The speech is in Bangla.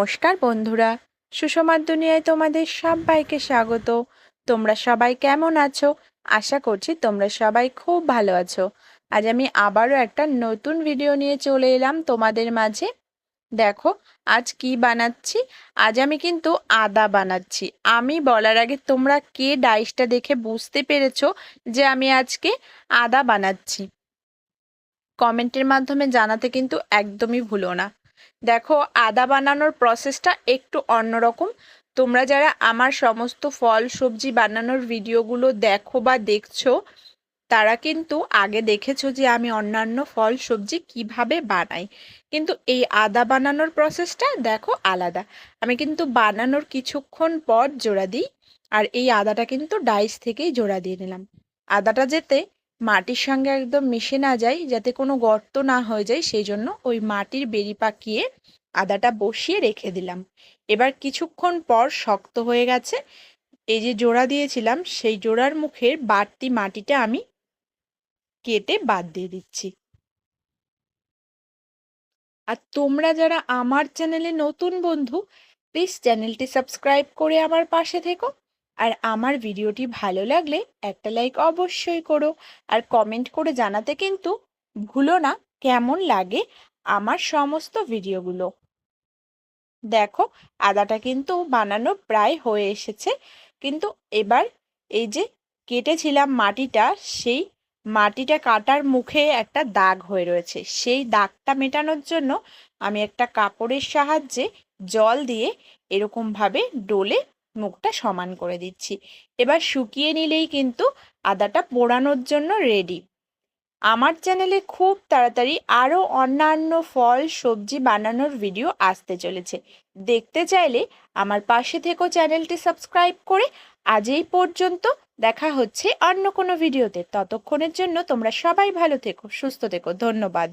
নমস্কার বন্ধুরা সুষমার দুনিয়ায় তোমাদের সবাইকে স্বাগত। তোমরা সবাই কেমন আছো? আশা করছি তোমরা সবাই খুব ভালো আছো। আজ আমি আবারও একটা নতুন ভিডিও নিয়ে চলে এলাম তোমাদের মাঝে। দেখো, আজ কি বানাচ্ছি? আজ আমি কিন্তু আদা বানাচ্ছি। আমি বলার আগে তোমরা কে ডাইসটা দেখে বুঝতে পেরেছ যে আমি আজকে আদা বানাচ্ছি? কমেন্টের মাধ্যমে জানাতে কিন্তু একদমই ভুলো না। দেখো, আদা বানানোর প্রসেসটা একটু অন্যরকম। তোমরা যারা আমার সমস্ত ফল, সবজি বানানোর ভিডিওগুলো দেখো বা দেখছ, তারা কিন্তু আগে দেখেছ যে আমি অন্যান্য ফল, সবজি কীভাবে বানাই। কিন্তু এই আদা বানানোর প্রসেসটা দেখো আলাদা। আমি কিন্তু বানানোর কিছুক্ষণ পর জোড়া দিই, আর এই আদাটা কিন্তু ডাইস থেকেই জোড়া দিয়ে নিলাম। আদাটা যেতে মাটির সঙ্গে একদম মিশে না যায়, যাতে কোনো গর্ত না হয়ে যায়, সেই জন্য ওই মাটির বেরি পাকিয়ে আদাটা বসিয়ে রেখে দিলাম। এবার কিছুক্ষণ পর শক্ত হয়ে গেছে। এই যে জোড়া দিয়েছিলাম, সেই জোড়ার মুখের বাড়তি মাটিটা আমি কেটে বাদ দিয়ে দিচ্ছি। আর তোমরা যারা আমার চ্যানেলে নতুন বন্ধু প্লিজ চ্যানেলটি সাবস্ক্রাইব করে আমার পাশে থেকো। আর আমার ভিডিওটি ভালো লাগলে একটা লাইক অবশ্যই করো। আর কমেন্ট করে জানাতে কিন্তু ভুলো না কেমন লাগে আমার সমস্ত ভিডিওগুলো। দেখো, আদাটা কিন্তু বানানো প্রায় হয়ে এসেছে। কিন্তু এবার এই যে কেটেছিলাম মাটিটা, সেই মাটিটা কাটার মুখে একটা দাগ হয়ে রয়েছে। সেই দাগটা মেটানোর জন্য আমি একটা কাপড়ের সাহায্যে জল দিয়ে এরকমভাবে ডোলে মুখটা সমান করে দিচ্ছি। এবার শুকিয়ে নিলেই কিন্তু আদাটা পোড়ানোর জন্য রেডি আমার চ্যানেলে খুব তাড়াতাড়ি আরও অন্যান্য ফল, সবজি বানানোর ভিডিও আসতে চলেছে। দেখতে চাইলে আমার পাশে থেকেও চ্যানেলটি সাবস্ক্রাইব করে আজ এই পর্যন্ত দেখা হচ্ছে অন্য কোনো ভিডিওতে ততক্ষণের জন্য তোমরা সবাই ভালো থেকো, সুস্থ থেকো। ধন্যবাদ।